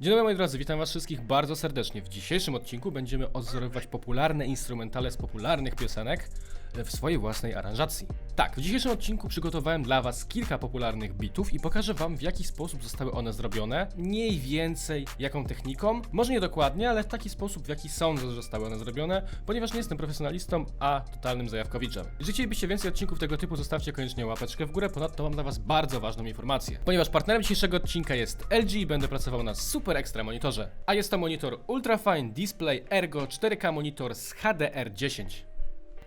Dzień dobry moi drodzy, witam was wszystkich bardzo serdecznie. W dzisiejszym odcinku będziemy odzorowywać popularne instrumentale z popularnych piosenek w swojej własnej aranżacji. Tak, w dzisiejszym odcinku przygotowałem dla was kilka popularnych bitów i pokażę wam w jaki sposób zostały one zrobione, mniej więcej jaką techniką, może nie dokładnie, ale w taki sposób w jaki sądzę, że zostały one zrobione, ponieważ nie jestem profesjonalistą, a totalnym zajawkowiczem. Jeżeli chcielibyście więcej odcinków tego typu, zostawcie koniecznie łapeczkę w górę, ponadto mam dla was bardzo ważną informację. Ponieważ partnerem dzisiejszego odcinka jest LG i będę pracował na super ekstra monitorze. A jest to monitor Ultrafine Display Ergo 4K monitor z HDR10.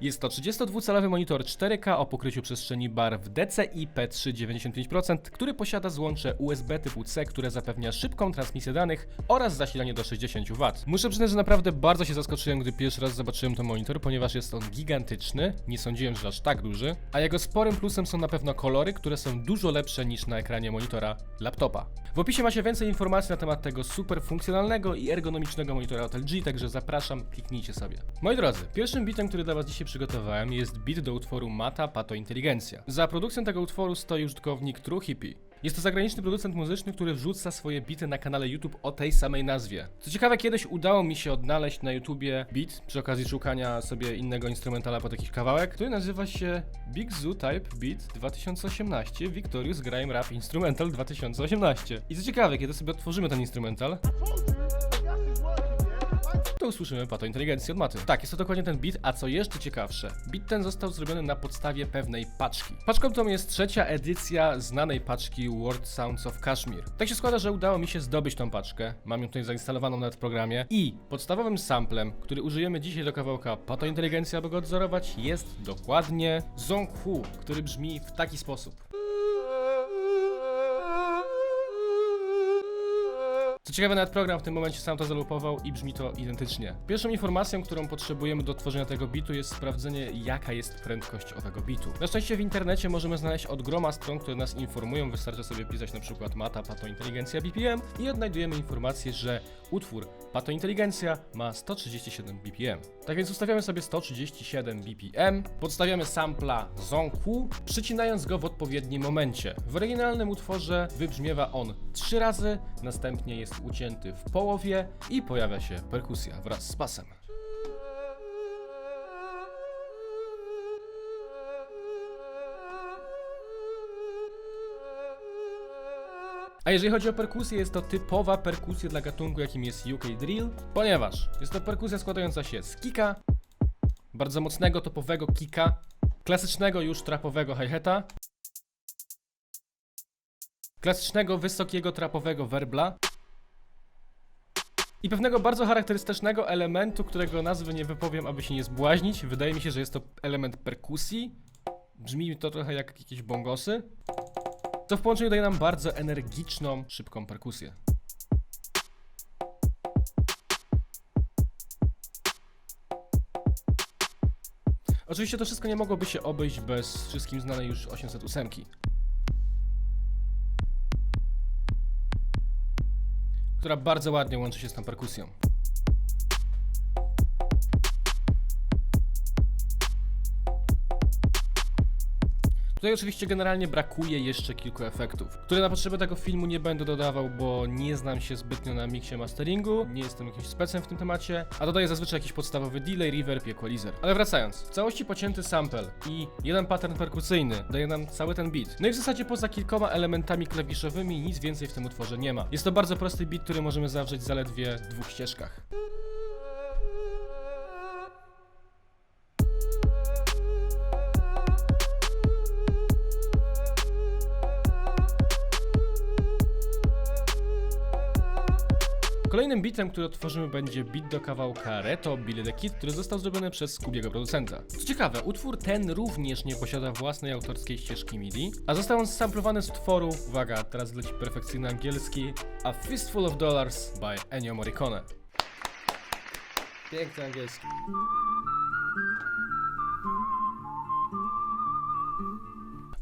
Jest to 32-calowy monitor 4K o pokryciu przestrzeni barw DCI-P3 95%, który posiada złącze USB typu C, które zapewnia szybką transmisję danych oraz zasilanie do 60 W. Muszę przyznać, że naprawdę bardzo się zaskoczyłem, gdy pierwszy raz zobaczyłem ten monitor, ponieważ jest on gigantyczny, nie sądziłem, że aż tak duży, a jego sporym plusem są na pewno kolory, które są dużo lepsze niż na ekranie monitora laptopa. W opisie macie więcej informacji na temat tego super funkcjonalnego i ergonomicznego monitora od LG, także zapraszam, kliknijcie sobie. Moi drodzy, pierwszym bitem, który dla Was dzisiaj przygotowałem jest bit do utworu Mata Pato Inteligencja. Za produkcją tego utworu stoi użytkownik True Hippie. Jest to zagraniczny producent muzyczny, który wrzuca swoje bity na kanale YouTube o tej samej nazwie. Co ciekawe, kiedyś udało mi się odnaleźć na YouTubie beat przy okazji szukania sobie innego instrumentala pod jakiś kawałek, który nazywa się Big Zoo Type Beat 2018 Victorious Grime Rap Instrumental 2018. I co ciekawe, kiedy sobie otworzymy ten instrumental, usłyszymy pato inteligencji od maty. Tak, jest to dokładnie ten beat, a co jeszcze ciekawsze, beat ten został zrobiony na podstawie pewnej paczki. Paczką tą jest trzecia edycja znanej paczki World Sounds of Kashmir. Tak się składa, że udało mi się zdobyć tą paczkę, mam ją tutaj zainstalowaną nawet w programie i podstawowym samplem, który użyjemy dzisiaj do kawałka pato inteligencji, aby go odzorować, jest dokładnie Zonghu, który brzmi w taki sposób. Co ciekawe, nawet program w tym momencie sam to zalupował i brzmi to identycznie. Pierwszą informacją, którą potrzebujemy do tworzenia tego bitu jest sprawdzenie, jaka jest prędkość owego bitu. Na szczęście w internecie możemy znaleźć od groma stron, które nas informują, wystarczy sobie pisać na przykład mata inteligencja BPM i odnajdujemy informację, że utwór pato inteligencja ma 137 BPM. Tak więc ustawiamy sobie 137 BPM, podstawiamy sampla Zonku, przycinając go w odpowiednim momencie. W oryginalnym utworze wybrzmiewa on 3 razy, następnie jest ucięty w połowie i pojawia się perkusja wraz z basem. A jeżeli chodzi o perkusję, jest to typowa perkusja dla gatunku, jakim jest UK Drill, ponieważ jest to perkusja składająca się z kika, bardzo mocnego, topowego kika, klasycznego już trapowego hi-hata, klasycznego, wysokiego, trapowego werbla i pewnego bardzo charakterystycznego elementu, którego nazwy nie wypowiem, aby się nie zbłaźnić. Wydaje mi się, że jest to element perkusji. Brzmi to trochę jak jakieś bongosy. Co w połączeniu daje nam bardzo energiczną, szybką perkusję. Oczywiście to wszystko nie mogłoby się obejść bez wszystkim znanej już 808. która bardzo ładnie łączy się z tą perkusją. Tutaj oczywiście generalnie brakuje jeszcze kilku efektów, które na potrzeby tego filmu nie będę dodawał, bo nie znam się zbytnio na miksie masteringu, nie jestem jakimś specem w tym temacie, a dodaję zazwyczaj jakiś podstawowy delay, reverb i equalizer. Ale wracając, w całości pocięty sample i jeden pattern perkusyjny daje nam cały ten beat. No i w zasadzie poza kilkoma elementami klawiszowymi nic więcej w tym utworze nie ma. Jest to bardzo prosty beat, który możemy zawrzeć w zaledwie dwóch ścieżkach. Kolejnym bitem, który otworzymy będzie bit do kawałka Reto Billy the Kid, który został zrobiony przez Skubiego producenta. Co ciekawe, utwór ten również nie posiada własnej autorskiej ścieżki MIDI, a został on samplowany z utworu, uwaga, teraz leci perfekcyjny angielski, A Fistful of Dollars by Ennio Morricone. Piękny angielski.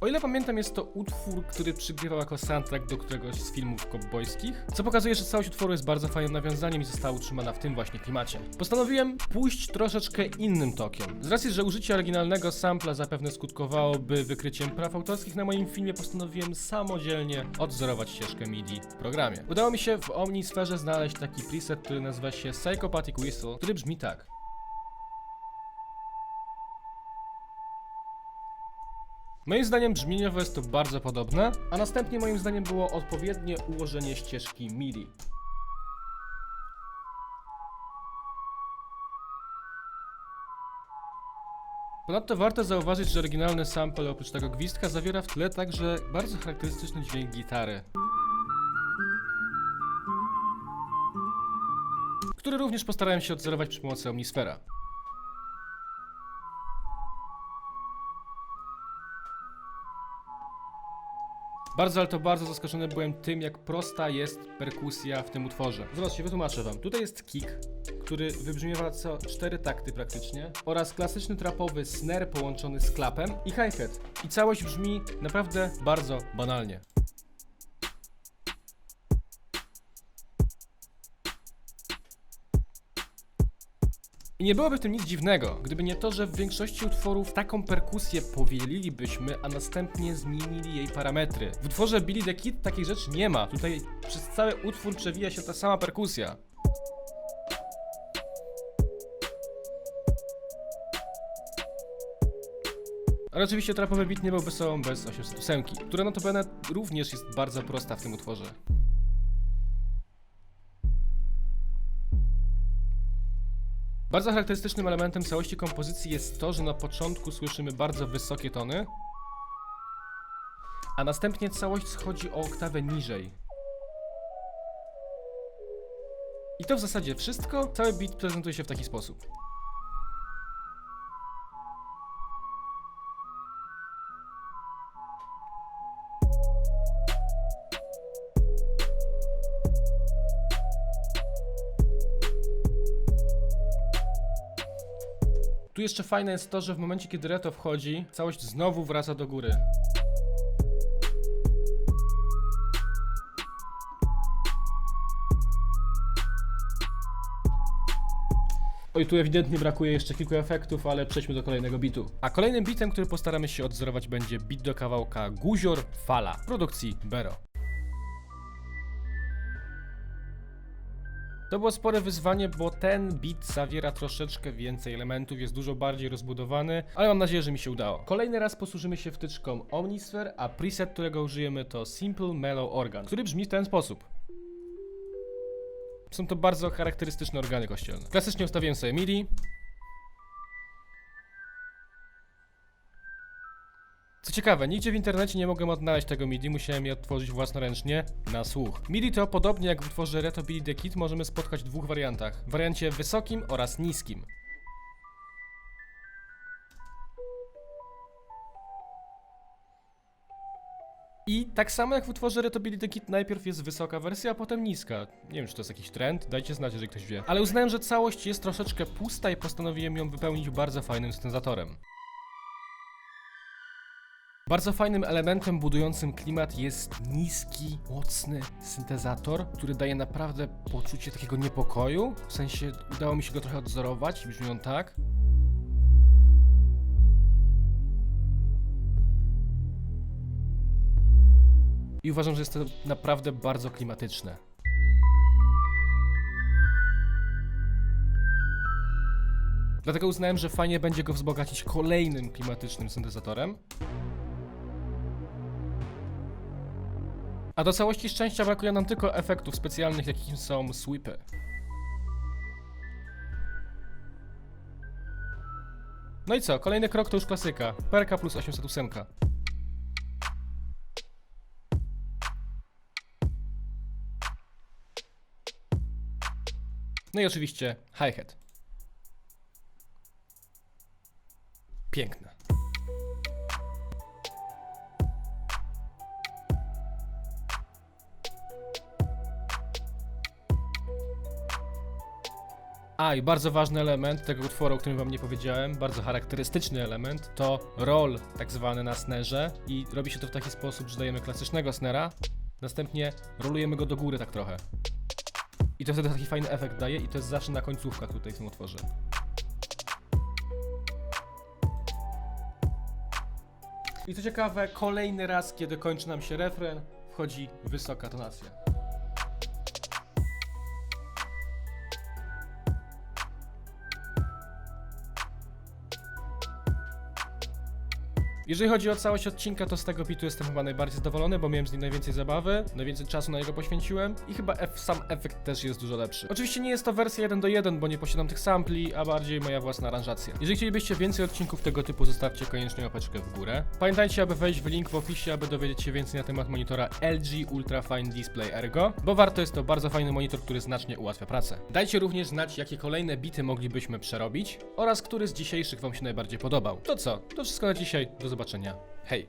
O ile pamiętam, jest to utwór, który przygrywał jako soundtrack do któregoś z filmów kowbojskich, co pokazuje, że całość utworu jest bardzo fajnym nawiązaniem i została utrzymana w tym właśnie klimacie. Postanowiłem pójść troszeczkę innym tokiem. Z racji, że użycie oryginalnego sampla zapewne skutkowałoby wykryciem praw autorskich na moim filmie, postanowiłem samodzielnie odzorować ścieżkę MIDI w programie. Udało mi się w Omnisferze znaleźć taki preset, który nazywa się Psychopathic Whistle, który brzmi tak. Moim zdaniem brzmieniowo jest to bardzo podobne, a następnie moim zdaniem było odpowiednie ułożenie ścieżki MIDI. Ponadto warto zauważyć, że oryginalny sample oprócz tego gwizdka zawiera w tle także bardzo charakterystyczny dźwięk gitary. Który również postarałem się odzorować przy pomocy Omnisfera. Bardzo, ale to bardzo zaskoczony byłem tym, jak prosta jest perkusja w tym utworze. Zobaczcie, wytłumaczę wam. Tutaj jest kick, który wybrzmiewa co cztery takty praktycznie, oraz klasyczny trapowy snare połączony z klapem i hi-hat. I całość brzmi naprawdę bardzo banalnie. I nie byłoby w tym nic dziwnego, gdyby nie to, że w większości utworów taką perkusję powielilibyśmy, a następnie zmienili jej parametry. W utworze Billy the Kid takiej rzeczy nie ma. Tutaj przez cały utwór przewija się ta sama perkusja. Ale oczywiście trapowy beat nie byłby sobą bez 808, która notabene również jest bardzo prosta w tym utworze. Bardzo charakterystycznym elementem całości kompozycji jest to, że na początku słyszymy bardzo wysokie tony, a następnie całość schodzi o oktawę niżej. I to w zasadzie wszystko. Cały beat prezentuje się w taki sposób. Tu jeszcze fajne jest to, że w momencie kiedy reto wchodzi, całość znowu wraca do góry. Oj, tu ewidentnie brakuje jeszcze kilku efektów, ale przejdźmy do kolejnego bitu. A kolejnym bitem, który postaramy się odzorować będzie bit do kawałka Guzior Fala produkcji Bero. To było spore wyzwanie, bo ten beat zawiera troszeczkę więcej elementów, jest dużo bardziej rozbudowany, ale mam nadzieję, że mi się udało. Kolejny raz posłużymy się wtyczką Omnisphere, a preset, którego użyjemy to Simple Mellow Organ, który brzmi w ten sposób. Są to bardzo charakterystyczne organy kościelne. Klasycznie ustawiłem sobie MIDI. Co ciekawe, nigdzie w internecie nie mogłem odnaleźć tego MIDI, musiałem je odtworzyć własnoręcznie na słuch. MIDI to podobnie jak w utworze Reto Billy the Kid możemy spotkać w dwóch wariantach. W wariancie wysokim oraz niskim. I tak samo jak w utworze the Kid najpierw jest wysoka wersja, a potem niska. Nie wiem czy to jest jakiś trend, dajcie znać jeżeli ktoś wie. Ale uznałem, że całość jest troszeczkę pusta i postanowiłem ją wypełnić bardzo fajnym syntezatorem. Bardzo fajnym elementem budującym klimat jest niski, mocny syntezator, który daje naprawdę poczucie takiego niepokoju. W sensie udało mi się go trochę odzorować brzmi on tak. I uważam, że jest to naprawdę bardzo klimatyczne. Dlatego uznałem, że fajnie będzie go wzbogacić kolejnym klimatycznym syntezatorem. A do całości szczęścia brakuje nam tylko efektów specjalnych, jakimi są sweepy. No i co? Kolejny krok to już klasyka. PRK plus 808. No i oczywiście hi-hat. Piękne. A i bardzo ważny element tego utworu, o którym wam nie powiedziałem, bardzo charakterystyczny element, to roll tak zwany na snerze i robi się to w taki sposób, że dajemy klasycznego snera, następnie rolujemy go do góry tak trochę. I to wtedy taki fajny efekt daje i to jest zawsze na końcówkach tutaj w tym utworze. I co ciekawe, kolejny raz, kiedy kończy nam się refren, wchodzi wysoka tonacja. Jeżeli chodzi o całość odcinka, to z tego bitu jestem chyba najbardziej zadowolony, bo miałem z nim najwięcej zabawy, najwięcej czasu na niego poświęciłem i chyba sam efekt też jest dużo lepszy. Oczywiście nie jest to wersja 1 do 1, bo nie posiadam tych sampli, a bardziej moja własna aranżacja. Jeżeli chcielibyście więcej odcinków tego typu, zostawcie koniecznie łapeczkę w górę. Pamiętajcie, aby wejść w link w opisie, aby dowiedzieć się więcej na temat monitora LG Ultra Fine Display Ergo, bo warto jest to bardzo fajny monitor, który znacznie ułatwia pracę. Dajcie również znać, jakie kolejne bity moglibyśmy przerobić oraz który z dzisiejszych wam się najbardziej podobał. To co? To wszystko na dzisiaj. Do zobaczenia. Hej!